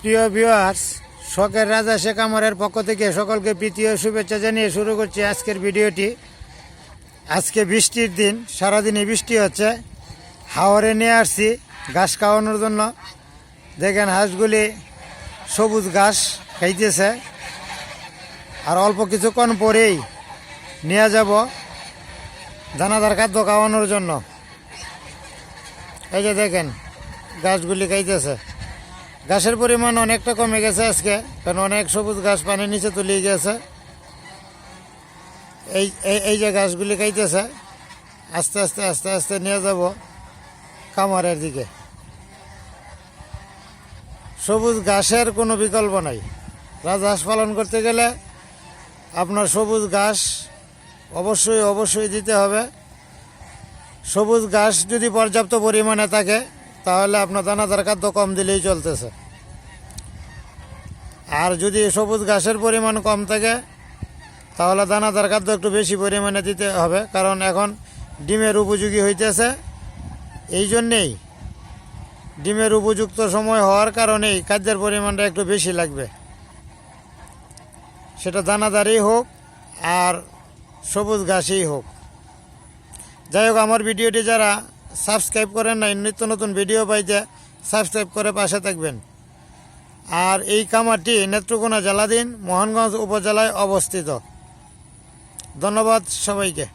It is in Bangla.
প্রিয় ভিউয়ার্স শখের রাজা শেখ আমরের পক্ষ থেকে সকলকে প্রীতীয় শুভেচ্ছা জানিয়ে শুরু করছি আজকের ভিডিওটি। আজকে বৃষ্টির দিন, সারাদিনই বৃষ্টি হচ্ছে। হাওরে নিয়ে আসছি, ঘাস খাওয়ানোর জন্য। দেখেন হাঁসগুলি সবুজ ঘাস খাইতেছে। আর অল্প কিছুক্ষণ পরেই নিয়ে যাব দানাদার খাদ্য খাওয়ানোর জন্য। এই যে দেখেন গাছগুলি খাইতেছে। ঘাসের পরিমাণ অনেকটা কমে গেছে আজকে, কারণ অনেক সবুজ ঘাস পানির নিচে তুলে গেছে। এই, এই- যে ঘাসগুলি খাইতেছে আস্তে আস্তে আস্তে আস্তে নিয়ে যাব কামারের দিকে। সবুজ ঘাসের কোনো বিকল্প নাই। রাজহাঁস পালন করতে গেলে আপনার সবুজ ঘাস অবশ্যই অবশ্যই দিতে হবে। সবুজ ঘাস যদি পর্যাপ্ত পরিমাণে থাকে তাহলে আপনার দানাদার খাদ্য কম দিলেই চলতেছে। আর যদি সবুজ ঘাসের পরিমাণ কম থাকে, তাহলে দানাদার খাদ্য একটু বেশি পরিমাণে দিতে হবে, কারণ এখন ডিমের উপযোগী হইতেছে। এই জন্যেই ডিমের উপযুক্ত সময় হওয়ার কারণেই খাদ্যের পরিমাণটা একটু বেশি লাগবে। সেটা দানাদারই হোক আর সবুজ ঘাসই হোক। যাই হোক, আমার ভিডিওটি যারা সাবস্ক্রাইব করেন নাই, নিত্য নতুন ভিডিও পাইতে সাবস্ক্রাইব করে পাশে থাকবেন। আর এই কামারটি নেত্রকোনা জেলাধীন মোহনগঞ্জ উপজেলায় অবস্থিত। ধন্যবাদ সবাইকে।